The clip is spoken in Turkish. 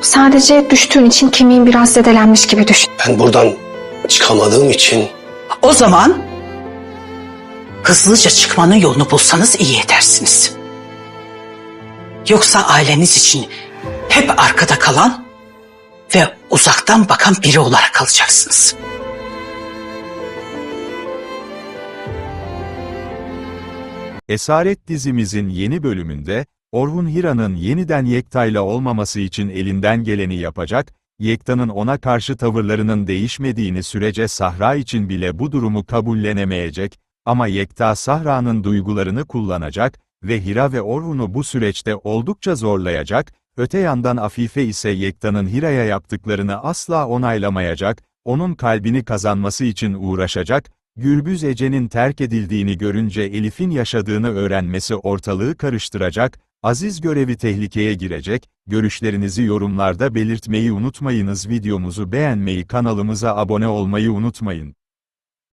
Sadece düştüğün için kemiğin biraz zedelenmiş gibi düşün. Ben buradan çıkamadığım için O zaman hızlıca çıkmanın yolunu bulsanız iyi edersiniz. Yoksa aileniz için hep arkada kalan ve uzaktan bakan biri olarak kalacaksınız. Esaret dizimizin yeni bölümünde, Orhun Hira'nın yeniden Yekta'yla olmaması için elinden geleni yapacak, Yekta'nın ona karşı tavırlarının değişmediğini sürece Sahra için bile bu durumu kabullenemeyecek, ama Yekta Sahra'nın duygularını kullanacak ve Hira ve Orhun'u bu süreçte oldukça zorlayacak, öte yandan Afife ise Yekta'nın Hira'ya yaptıklarını asla onaylamayacak, onun kalbini kazanması için uğraşacak, Gürbüz Ece'nin terk edildiğini görünce Elif'in yaşadığını öğrenmesi ortalığı karıştıracak, Aziz görevi tehlikeye girecek, görüşlerinizi yorumlarda belirtmeyi unutmayınız videomuzu beğenmeyi kanalımıza abone olmayı unutmayın.